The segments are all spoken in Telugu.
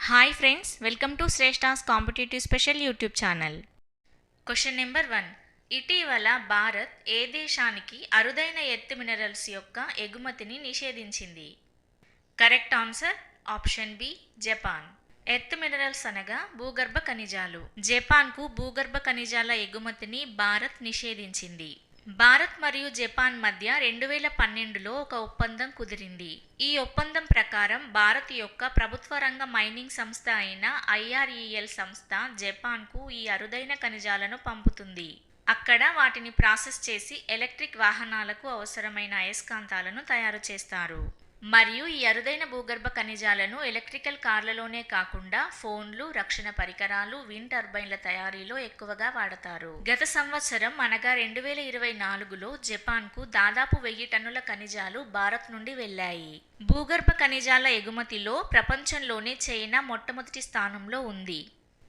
Hi friends welcome to Shreshta's competitive special YouTube channel question number one ఇటీవల భారత్ ఏ దేశానికి అరుదైన ఎత్తు మినరల్స్ యొక్క ఎగుమతిని నిషేధించింది? Correct answer option B Japan earth minerals అనగా భూగర్భ ఖనిజాలు. జపాన్కు భూగర్భ ఖనిజాల ఎగుమతిని భారత్ నిషేధించింది. భారత్ మరియు జపాన్ మధ్య రెండు వేల పన్నెండులో ఒక ఒప్పందం కుదిరింది. ఈ ఒప్పందం ప్రకారం భారత్ యొక్క ప్రభుత్వ రంగ మైనింగ్ సంస్థ అయిన ఐఆర్ఈఎల్ సంస్థ జపాన్కు ఈ అరుదైన ఖనిజాలను పంపుతుంది. అక్కడ వాటిని ప్రాసెస్ చేసి ఎలక్ట్రిక్ వాహనాలకు అవసరమైన అయస్కాంతాలను తయారు చేస్తారు. మరియు ఈ అరుదైన భూగర్భ ఖనిజాలను ఎలక్ట్రికల్ కార్లలోనే కాకుండా ఫోన్లు రక్షణ పరికరాలు విండ్ టర్బైన్ల తయారీలో ఎక్కువగా వాడతారు. గత సంవత్సరం అనగా రెండు వేల ఇరవై నాలుగులో జపాన్కు దాదాపు వెయ్యి టన్నుల ఖనిజాలు భారత్ నుండి వెళ్ళాయి. భూగర్భ ఖనిజాల ఎగుమతిలో ప్రపంచంలోనే చైనా మొట్టమొదటి స్థానంలో ఉంది.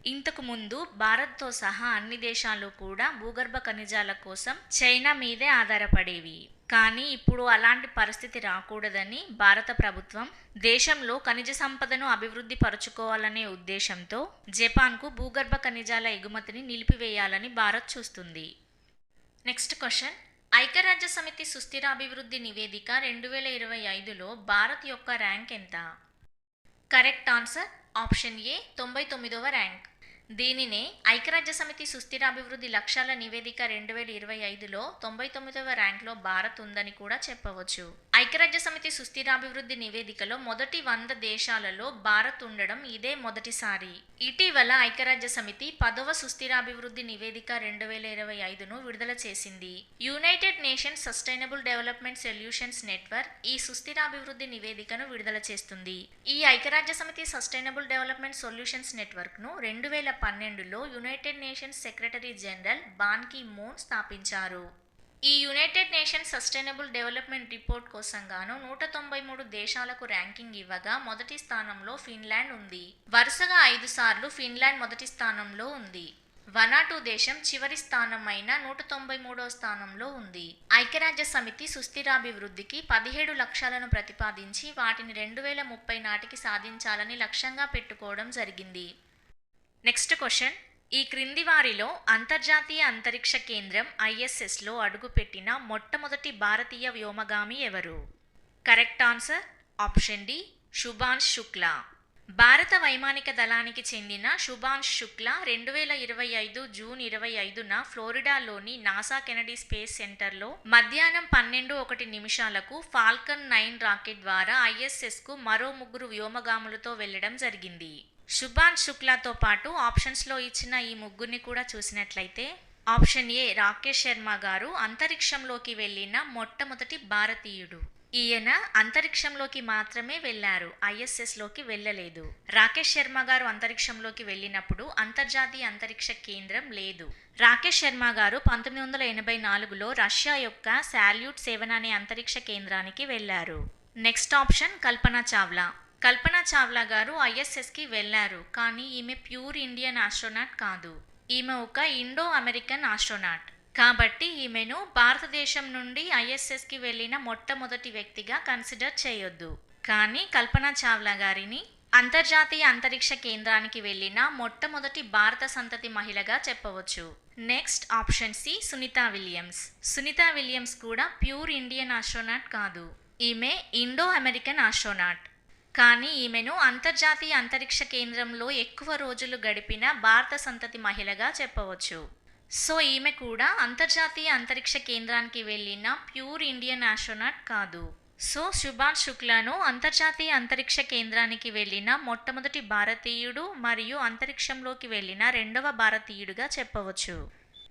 ఇంతకు ముందు భారత్తో సహా అన్ని దేశాలు కూడా భూగర్భ ఖనిజాల కోసం చైనా మీదే ఆధారపడేవి. కానీ ఇప్పుడు అలాంటి పరిస్థితి రాకూడదని భారత ప్రభుత్వం దేశంలో ఖనిజ సంపదను అభివృద్ధి పరుచుకోవాలనే ఉద్దేశంతో జపాన్కు భూగర్భ ఖనిజాల ఎగుమతిని నిలిపివేయాలని భారత్ చూస్తుంది. Next question. ఐక్యరాజ్య సమితి సుస్థిరాభివృద్ధి నివేదిక రెండు వేల ఇరవై ఐదులో భారత్ యొక్క ర్యాంక్ ఎంత? కరెక్ట్ ఆన్సర్ ఆప్షన్ ఏ తొంభై తొమ్మిదవ ర్యాంక్. దీనినే ఐక్యరాజ్య సమితి సుస్థిరాభివృద్ధి లక్ష్యాల నివేదిక రెండు వేల ఇరవై ఐదులో తొంభై తొమ్మిదవ ర్యాంక్లో భారత్ ఉందని కూడా చెప్పవచ్చు. ఐక్యరాజ్య సమితి సుస్థిరాభివృద్ధి నివేదికలో మొదటి వంద దేశాలలో భారత్ ఉండడం ఇదే మొదటిసారి. ఇటీవల ఐక్యరాజ్య సమితి పదవ సుస్థిరాభివృద్ధి నివేదిక రెండు వేల ఇరవై ఐదును విడుదల చేసింది. United Nations sustainable development solutions network ఈ సుస్థిరాభివృద్ధి నివేదికను విడుదల చేస్తుంది. ఈ ఐక్యరాజ్య సమితి సస్టైనబుల్ డెవలప్మెంట్ సొల్యూషన్స్ నెట్వర్క్ను రెండు వేల పన్నెండులో United Nations secretary general Ban Ki Moon స్థాపించారు. ఈ United Nations sustainable development report కోసం గాను నూట తొంభై మూడు దేశాలకు ర్యాంకింగ్ ఇవ్వగా మొదటి స్థానంలో ఫిన్లాండ్ ఉంది. వరుసగా ఐదు సార్లు ఫిన్లాండ్ మొదటి స్థానంలో ఉంది. వనాటు దేశం చివరి స్థానం అయిన నూట తొంభై మూడో స్థానంలో ఉంది. ఐక్యరాజ్య సమితి సుస్థిరాభివృద్ధికి పదిహేడు లక్ష్యాలను ప్రతిపాదించి వాటిని రెండు వేల ముప్పై నాటికి సాధించాలని లక్ష్యంగా పెట్టుకోవడం జరిగింది. Next question. ఈ క్రింది వారిలో అంతర్జాతీయ అంతరిక్ష కేంద్రం ఐఎస్ఎస్లో అడుగుపెట్టిన మొట్టమొదటి భారతీయ వ్యోమగామి ఎవరు? Correct answer option D Shubhanshu Shukla. భారత వైమానిక దళానికి చెందిన శుభాన్స్ శుక్లా రెండు వేల ఇరవై ఐదు జూన్ ఇరవై ఐదున ఫ్లోరిడాలోని నాసా కెనడీ స్పేస్ సెంటర్లో మధ్యాహ్నం పన్నెండు ఒకటి నిమిషాలకు ఫాల్కన్ నైన్ రాకెట్ ద్వారా ఐఎస్ఎస్కు మరో ముగ్గురు వ్యోమగాములతో వెళ్ళడం జరిగింది. శుభాన్ శుక్లాతో పాటు ఆప్షన్స్లో ఇచ్చిన ఈ ముగ్గురిని కూడా చూసినట్లయితే ఆప్షన్ ఏ రాకేష్ శర్మ గారు అంతరిక్షంలోకి వెళ్ళిన మొట్టమొదటి భారతీయుడు. ఈయన అంతరిక్షంలోకి మాత్రమే వెళ్ళారు. ఐఎస్ఎస్లోకి వెళ్ళలేదు. రాకేష్ శర్మ గారు అంతరిక్షంలోకి వెళ్ళినప్పుడు అంతర్జాతీయ అంతరిక్ష కేంద్రం లేదు. రాకేష్ శర్మ గారు పంతొమ్మిది వందల ఎనభై నాలుగులో రష్యా యొక్క శాల్యూట్ సెవెన్ అనే అంతరిక్ష కేంద్రానికి వెళ్ళారు. Next option Kalpana Chawla. కల్పన చావ్లా గారు ఐఎస్ఎస్కి వెళ్ళారు కానీ ఈమె ప్యూర్ ఇండియన్ ఆస్ట్రోనాట్ కాదు. ఈమె ఒక ఇండో అమెరికన్ ఆస్ట్రోనాట్. కాబట్టి ఈమెను భారతదేశం నుండి ఐఎస్ఎస్కి వెళ్ళిన మొట్టమొదటి వ్యక్తిగా కన్సిడర్ చేయొద్దు. కానీ కల్పన చావ్లా గారిని అంతర్జాతీయ అంతరిక్ష కేంద్రానికి వెళ్ళిన మొట్టమొదటి భారత సంతతి మహిళగా చెప్పవచ్చు. Next option C Sunita Williams. Sunita Williams కూడా ప్యూర్ ఇండియన్ ఆస్ట్రోనాట్ కాదు. ఈమె ఇండో అమెరికన్ ఆస్ట్రోనాట్. కానీ ఈమెను అంతర్జాతీయ అంతరిక్ష కేంద్రంలో ఎక్కువ రోజులు గడిపిన భారత సంతతి మహిళగా చెప్పవచ్చు. సో ఈమె కూడా అంతర్జాతీయ అంతరిక్ష కేంద్రానికి వెళ్ళిన ప్యూర్ ఇండియన్ ఆస్ట్రోనాట్ కాదు. సో శుభాన్ శుక్లాను అంతర్జాతీయ అంతరిక్ష కేంద్రానికి వెళ్ళిన మొట్టమొదటి భారతీయుడు మరియు అంతరిక్షంలోకి వెళ్ళిన రెండవ భారతీయుడిగా చెప్పవచ్చు.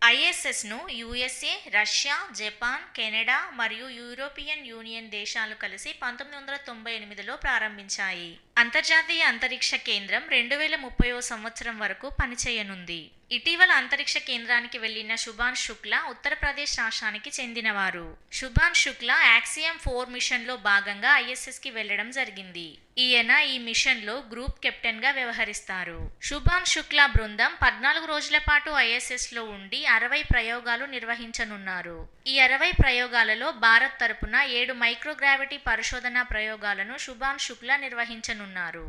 ఐఎస్ఎస్ను యుఎస్ఏ రష్యా జపాన్ కెనడా మరియు యూరోపియన్ యూనియన్ దేశాలు కలిసి పంతొమ్మిది వందల తొంభై ఎనిమిదిలో ప్రారంభించాయి. అంతర్జాతీయ అంతరిక్ష కేంద్రం రెండు వేల ముప్పైవ సంవత్సరం వరకు పనిచేయనుంది. ఇటీవల అంతరిక్ష కేంద్రానికి వెళ్ళిన శుభాన్ శుక్లా ఉత్తరప్రదేశ్ రాష్ట్రానికి చెందినవారు. శుభాన్ శుక్లా యాక్సియం ఫోర్ మిషన్లో భాగంగా ఐఎస్ఎస్కి వెళ్ళడం జరిగింది. ఈయన ఈ మిషన్లో గ్రూప్ కెప్టెన్గా వ్యవహరిస్తారు. శుభాన్ శుక్లా బృందం పద్నాలుగు రోజుల పాటు ఐఎస్ఎస్లో ఉండి అరవై ప్రయోగాలు నిర్వహించనున్నారు. ఈ అరవై ప్రయోగాలలో భారత్ తరపున ఏడు మైక్రోగ్రావిటీ పరిశోధన ప్రయోగాలను శుభాన్ శుక్లా నిర్వహించనున్నారు.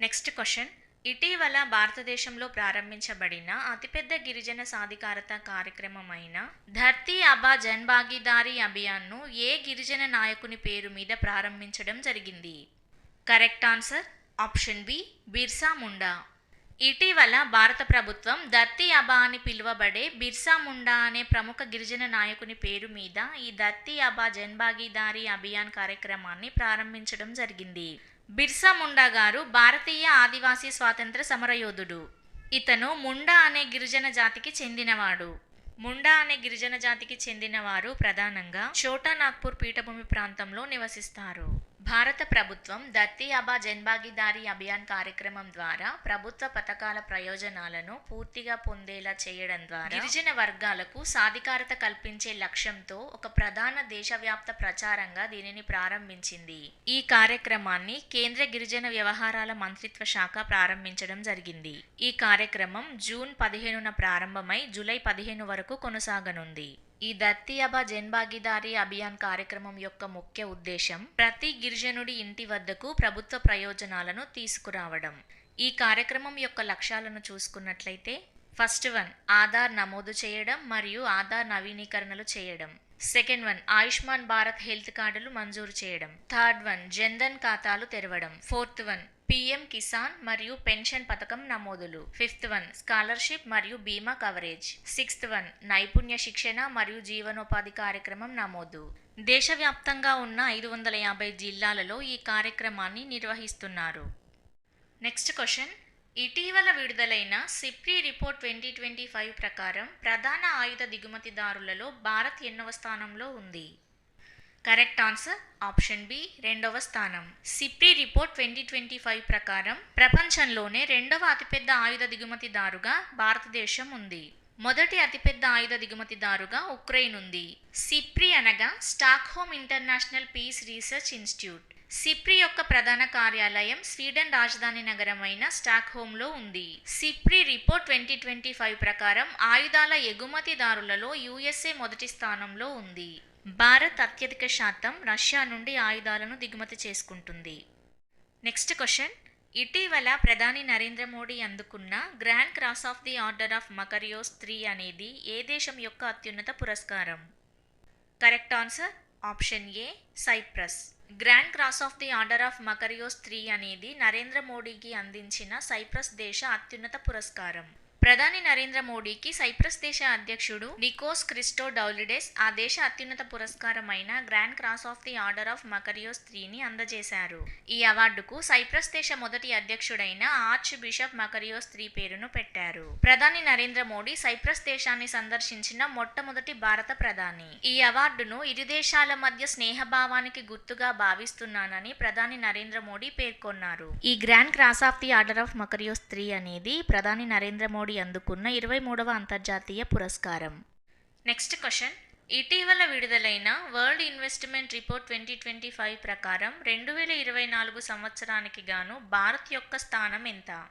Next question. ఇటీవల భారతదేశంలో ప్రారంభించబడిన అతిపెద్ద గిరిజన సాధికారత కార్యక్రమమైన ధర్తీ అబా జన్భాగీదారీ అభియాన్ను ఏ గిరిజన నాయకుని పేరు మీద ప్రారంభించడం జరిగింది? Correct answer option B Birsa Munda. ఇటీవల భారత ప్రభుత్వం దత్తి అబా అని పిలువబడే బిర్సా ముండా అనే ప్రముఖ గిరిజన నాయకుని పేరు మీద ఈ దత్తి అబా జన్భాగీదారీ అభియాన్ కార్యక్రమాన్ని ప్రారంభించడం జరిగింది. బిర్సా ముండా గారు భారతీయ ఆదివాసీ స్వాతంత్ర సమరయోధుడు. ఇతను ముండా అనే గిరిజన జాతికి చెందినవాడు. ముండా అనే గిరిజన జాతికి చెందినవారు ప్రధానంగా చోటా నాగ్పూర్ పీఠభూమి ప్రాంతంలో నివసిస్తారు. భారత ప్రభుత్వం దత్తి అబా జన్భాగీదారీ అభియాన్ కార్యక్రమం ద్వారా ప్రభుత్వ పథకాల ప్రయోజనాలను పూర్తిగా పొందేలా చేయడం ద్వారా గిరిజన వర్గాలకు సాధికారత కల్పించే లక్ష్యంతో ఒక ప్రధాన దేశవ్యాప్త ప్రచారంగా దీనిని ప్రారంభించింది. ఈ కార్యక్రమాన్ని కేంద్ర గిరిజన వ్యవహారాల మంత్రిత్వ శాఖ ప్రారంభించడం జరిగింది. ఈ కార్యక్రమం జూన్ పదిహేనున ప్రారంభమై జూలై పదిహేను వరకు కొనసాగనుంది. ఈ దత్తియబా జన్ జన్భాగీదారీ అభియాన్ కార్యక్రమం యొక్క ముఖ్య ఉద్దేశం ప్రతి గిరిజనుడి ఇంటి వద్దకు ప్రభుత్వ ప్రయోజనాలను తీసుకురావడం. ఈ కార్యక్రమం యొక్క లక్ష్యాలను చూసుకున్నట్లయితే ఫస్ట్ వన్ ఆధార్ నమోదు చేయడం మరియు ఆధార్ నవీకరణలు చేయడం. Second one Ayushman Bharat health కార్డులు మంజూరు చేయడం. థర్డ్ వన్ జన్ధన్ ఖాతాలు తెరవడం. ఫోర్త్ వన్ పిఎం కిసాన్ మరియు పెన్షన్ పథకం నమోదులు. ఫిఫ్త్ వన్ స్కాలర్షిప్ మరియు బీమా కవరేజ్. సిక్స్త్ వన్ నైపుణ్య శిక్షణ మరియు జీవనోపాధి కార్యక్రమం నమోదు. దేశవ్యాప్తంగా ఉన్న ఐదు వందల యాభై జిల్లాలలో ఈ కార్యక్రమాన్ని నిర్వహిస్తున్నారు. Next question. ఇటీవల విడుదలైన SIPRI report twenty twenty five ప్రకారం ప్రధాన ఆయుధ దిగుమతిదారులలో భారత్ ఎన్నవ స్థానంలో ఉంది? కరెక్ట్ ఆన్సర్ ఆప్షన్ బి రెండవ స్థానం. SIPRI report twenty twenty five ప్రకారం ప్రపంచంలోనే రెండవ అతిపెద్ద ఆయుధ దిగుమతిదారుగా భారతదేశం ఉంది. మొదటి అతిపెద్ద ఆయుధ దిగుమతిదారుగా ఉక్రెయిన్ ఉంది. సిప్రి అనగా Stockholm International Peace Research Institute. SIPRI యొక్క ప్రధాన కార్యాలయం స్వీడన్ రాజధాని నగరమైన స్టాక్హోమ్లో ఉంది. SIPRI report twenty twenty five ప్రకారం ఆయుధాల ఎగుమతిదారులలో యుఎస్ఏ మొదటి స్థానంలో ఉంది. భారత్ అత్యధిక శాతం రష్యా నుండి ఆయుధాలను దిగుమతి చేసుకుంటుంది. Next question. ఇటీవల ప్రధాని నరేంద్ర మోడీ అందుకున్న grand cross of the order of Makarios three అనేది ఏ దేశం యొక్క అత్యున్నత పురస్కారం? Correct answer? Option A Cyprus. Grand cross of the order of Makarios three అనేది నరేంద్ర మోడీకి అందించిన సైప్రస్ దేశ అత్యున్నత పురస్కారం. ప్రధాని నరేంద్ర మోడీకి సైప్రస్ దేశ అధ్యక్షుడు నికోస్ క్రిస్టో డౌలిడెస్ ఆ దేశ అత్యున్నత పురస్కారమైన grand cross of the order of Makarios త్రీని అందజేశారు. ఈ అవార్డుకు సైప్రస్ దేశ మొదటి అధ్యక్షుడైన ఆర్చ్ బిషప్ మకరియోస్ త్రీ పేరును పెట్టారు. ప్రధాని నరేంద్ర మోడీ సైప్రస్ దేశాన్ని సందర్శించిన మొట్టమొదటి భారత ప్రధాని. ఈ అవార్డును ఇరు దేశాల మధ్య స్నేహభావానికి గుర్తుగా భావిస్తున్నానని ప్రధాని నరేంద్ర మోడీ పేర్కొన్నారు. ఈ grand cross of the order of Makarios three అనేది ప్రధాని నరేంద్ర మోడీ అందుకున్న ఇరవై మూడవ అంతర్జాతీయ పురస్కారం. నెక్స్ట్ క్వశ్చన్ ఇటీవల విడుదలైన world investment report twenty twenty five ప్రకారం రెండు వేల ఇరవై నాలుగు సంవత్సరానికి గాను భారత్ యొక్క స్థానం ఎంత?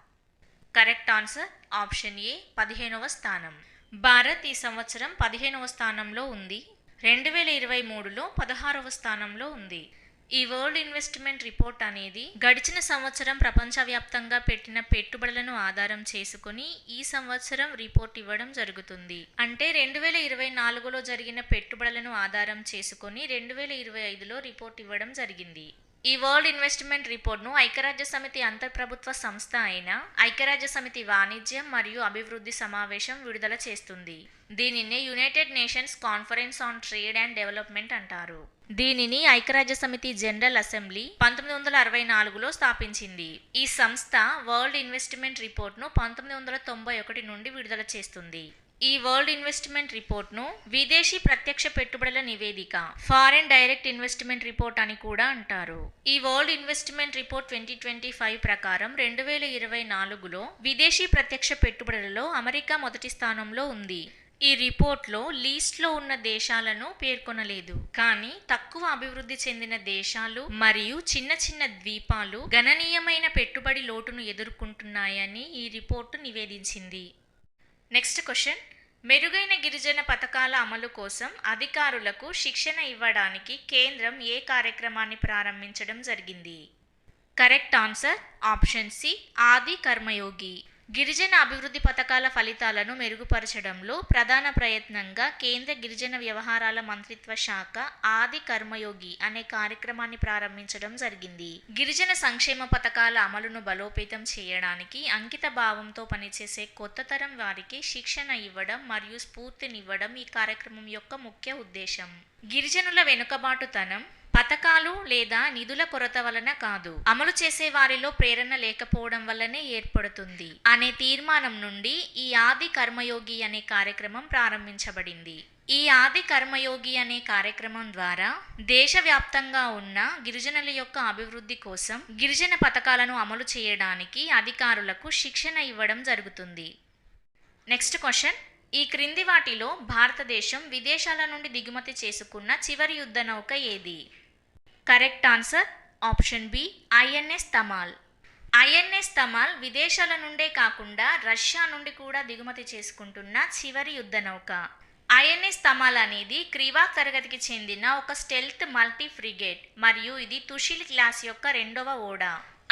కరెక్ట్ ఆన్సర్ ఆప్షన్ ఏ పదిహేనవ స్థానం. భారత్ ఈ సంవత్సరం పదిహేనవ స్థానంలో ఉంది. రెండు వేల ఇరవై మూడులో పదహారవ స్థానంలో ఉంది. ఈ వరల్డ్ ఇన్వెస్ట్మెంట్ రిపోర్ట్ అనేది గడిచిన సంవత్సరం ప్రపంచవ్యాప్తంగా పెట్టిన పెట్టుబడులను ఆధారం చేసుకుని ఈ సంవత్సరం రిపోర్ట్ ఇవ్వడం జరుగుతుంది. అంటే రెండు వేల ఇరవై నాలుగులో జరిగిన పెట్టుబడులను ఆధారం చేసుకుని రెండు వేల ఇరవై ఐదులో రిపోర్ట్ ఇవ్వడం జరిగింది. ఈ వరల్డ్ ఇన్వెస్ట్మెంట్ రిపోర్ట్ను ఐక్యరాజ్య సమితి అంతర్ప్రభుత్వ సంస్థ అయిన ఐక్యరాజ్య సమితి వాణిజ్యం మరియు అభివృద్ధి సమావేశం విడుదల చేస్తుంది. దీనిని United Nations conference on trade and development అంటారు. దీనిని ఐక్యరాజ్య సమితి జనరల్ అసెంబ్లీ పంతొమ్మిది వందల అరవై నాలుగులో స్థాపించింది. ఈ సంస్థ వరల్డ్ ఇన్వెస్ట్మెంట్ రిపోర్ట్ను పంతొమ్మిది వందల తొంభై ఒకటి నుండి విడుదల చేస్తుంది. ఈ వరల్డ్ ఇన్వెస్ట్మెంట్ రిపోర్ట్ను విదేశీ ప్రత్యక్ష పెట్టుబడుల నివేదిక ఫారెన్ డైరెక్ట్ ఇన్వెస్ట్మెంట్ రిపోర్ట్ అని కూడా అంటారు. ఈ world investment report twenty twenty five ప్రకారం రెండు వేల ఇరవై నాలుగులో విదేశీ ప్రత్యక్ష పెట్టుబడులలో అమెరికా మొదటి స్థానంలో ఉంది. ఈ రిపోర్ట్లో లీస్ట్లో ఉన్న దేశాలను పేర్కొనలేదు. కానీ తక్కువ అభివృద్ధి చెందిన దేశాలు మరియు చిన్న చిన్న ద్వీపాలు గణనీయమైన పెట్టుబడి లోటును ఎదుర్కొంటున్నాయని ఈ రిపోర్టు నివేదించింది. నెక్స్ట్ క్వశ్చన్ మెరుగైన గిరిజన పథకాల అమలు కోసం అధికారులకు శిక్షణ ఇవ్వడానికి కేంద్రం ఏ కార్యక్రమాన్ని ప్రారంభించడం జరిగింది? కరెక్ట్ ఆన్సర్ ఆప్షన్ సి ఆది కర్మయోగి. గిరిజన అభివృద్ధి పథకాల ఫలితాలను మెరుగుపరచడంలో ప్రధాన ప్రయత్నంగా కేంద్ర గిరిజన వ్యవహారాల మంత్రిత్వ శాఖ ఆది కర్మయోగి అనే కార్యక్రమాన్ని ప్రారంభించడం జరిగింది. గిరిజన సంక్షేమ పథకాల అమలును బలోపేతం చేయడానికి అంకిత భావంతో పనిచేసే కొత్త తరం వారికి శిక్షణ ఇవ్వడం మరియు స్ఫూర్తినివ్వడం ఈ కార్యక్రమం యొక్క ముఖ్య ఉద్దేశం. గిరిజనుల వెనుకబాటుతనం పథకాలు లేదా నిధుల కొరత వలన కాదు. అమలు చేసే వారిలో ప్రేరణ లేకపోవడం వల్లనే ఏర్పడుతుంది. అనే తీర్మానం నుండి ఈ ఆది కర్మయోగి అనే కార్యక్రమం ప్రారంభించబడింది. ఈ ఆది కర్మయోగి అనే కార్యక్రమం ద్వారా దేశవ్యాప్తంగా ఉన్న గిరిజనుల యొక్క అభివృద్ధి కోసం గిరిజన పథకాలను అమలు చేయడానికి అధికారులకు శిక్షణ ఇవ్వడం జరుగుతుంది. Next question. ఈ క్రింది వాటిలో భారతదేశం విదేశాల నుండి దిగుమతి చేసుకున్న చివరి యుద్ధ నౌక ఏది? Correct answer option B INS Tamal. INS Tamal విదేశాల నుండే కాకుండా రష్యా నుండి కూడా దిగుమతి చేసుకుంటున్న చివరి యుద్ధ నౌక. ఐఎన్ఎస్ తమాల్ అనేది క్రివా తరగతికి చెందిన ఒక స్టెల్త్ మల్టీ ఫ్రిగేట్ మరియు ఇది తుషిల్ క్లాస్ యొక్క రెండవ ఓడ.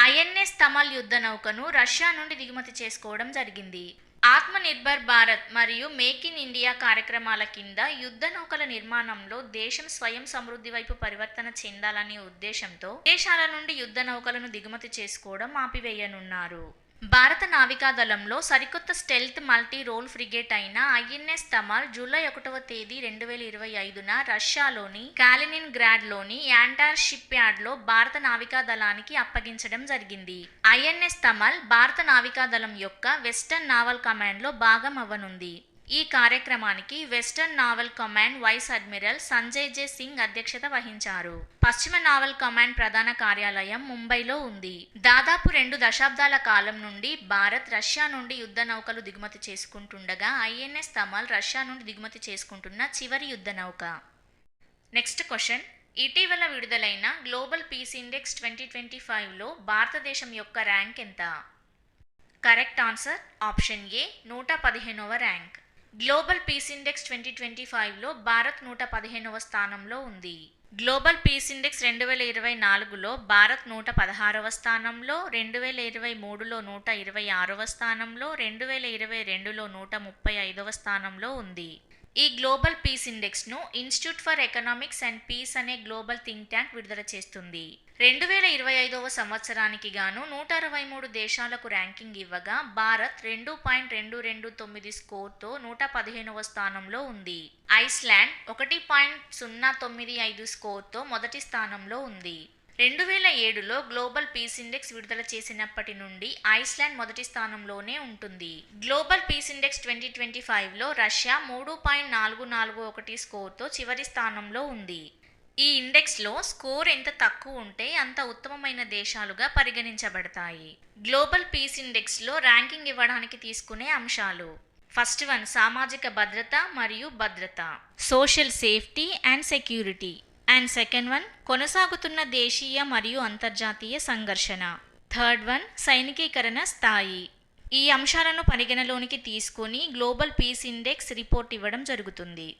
ఐఎన్ఎస్ తమాల్ యుద్ధ నౌకను రష్యా నుండి దిగుమతి చేసుకోవడం జరిగింది. ఆత్మనిర్భర్ భారత్ మరియు మేక్ ఇన్ ఇండియా కార్యక్రమాల కింద యుద్ధ నౌకల నిర్మాణంలో దేశం స్వయం సమృద్ధి వైపు పరివర్తన చెందాలనే ఉద్దేశంతో దేశాల నుండి యుద్ధ నౌకలను దిగుమతి చేసుకోవడం ఆపివేయనున్నారు. భారత నావికాదళంలో సరికొత్త స్టెల్త్ మల్టీ రోల్ ఫ్రిగేట్ అయిన ఐఎన్ఎస్ తమాల్ జూలై ఒకటవ తేదీ రెండు వేల ఇరవై ఐదున రష్యాలోని కాలినిన్ గ్రాడ్లోని యాంటార్ షిప్ యార్డ్లో భారత నావికాదళానికి అప్పగించడం జరిగింది. ఐఎన్ఎస్ తమాల్ భారత నావికాదళం యొక్క వెస్టర్న్ నావల్ కమాండ్లో భాగం అవ్వనుంది. ఈ కార్యక్రమానికి western naval command vice admiral Sanjay J Singh అధ్యక్షత వహించారు. పశ్చిమ నావల్ కమాండ్ ప్రధాన కార్యాలయం ముంబైలో ఉంది. దాదాపు రెండు దశాబ్దాల కాలం నుండి భారత్ రష్యా నుండి యుద్ధ నౌకలు దిగుమతి చేసుకుంటుండగా ఐఎన్ఎస్ తమాల్ రష్యా నుండి దిగుమతి చేసుకుంటున్న చివరి యుద్ధ నౌక. Next question. ఇటీవల విడుదలైన global peace index twenty twenty ఫైవ్లో భారతదేశం యొక్క ర్యాంక్ ఎంత? కరెక్ట్ ఆన్సర్ ఆప్షన్ ఏ నూట పదిహేనవ rank. Global peace index twenty twenty ఫైవ్లో భారత్ నూట పదిహేనవ స్థానంలో ఉంది. గ్లోబల్ పీస్ ఇండెక్స్ రెండు వేల ఇరవై నాలుగులో భారత్ నూట పదహారవ స్థానంలో రెండు వేల ఇరవై మూడులో నూట ఇరవై ఆరవ స్థానంలో రెండు వేల ఇరవై రెండులో నూట ముప్పై ఐదవ స్థానంలో ఉంది. ఈ global peace ఇండెక్స్ను institute for economics and peace అనే గ్లోబల్ థింక్ ట్యాంక్ విడుదల చేస్తుంది. రెండు వేల ఇరవై ఐదవ సంవత్సరానికి గాను నూట అరవై మూడు దేశాలకు ర్యాంకింగ్ ఇవ్వగా భారత్ రెండు పాయింట్ రెండు రెండు తొమ్మిది స్కోర్తో నూట పదిహేనవ స్థానంలో ఉంది. ఐస్లాండ్ ఒకటి పాయింట్ సున్నా తొమ్మిది ఐదు స్కోర్తో మొదటి స్థానంలో ఉంది. రెండు వేల ఏడులో గ్లోబల్ పీస్ ఇండెక్స్ విడుదల చేసినప్పటి నుండి ఐస్లాండ్ మొదటి స్థానంలోనే ఉంటుంది. Global peace index twenty twenty ఫైవ్లో రష్యా మూడు పాయింట్ నాలుగు నాలుగు ఒకటి స్కోర్తో చివరి స్థానంలో ఉంది. ఈ ఇండెక్స్లో స్కోర్ ఎంత తక్కువ ఉంటే అంత ఉత్తమమైన దేశాలుగా పరిగణించబడతాయి. గ్లోబల్ పీస్ ఇండెక్స్లో ర్యాంకింగ్ ఇవ్వడానికి తీసుకునే అంశాలు. ఫస్ట్ వన్ సామాజిక భద్రత మరియు భద్రత. Social safety and security. And second one కొనసాగుతున్న దేశీయ మరియు అంతర్జాతీయ సంఘర్షణ. థర్డ్ వన్ సైనికీకరణ స్థాయి. ఈ అంశాలను పరిగణలోనికి తీసుకొని గ్లోబల్ పీస్ ఇండెక్స్ రిపోర్ట్ ఇవ్వడం జరుగుతుంది.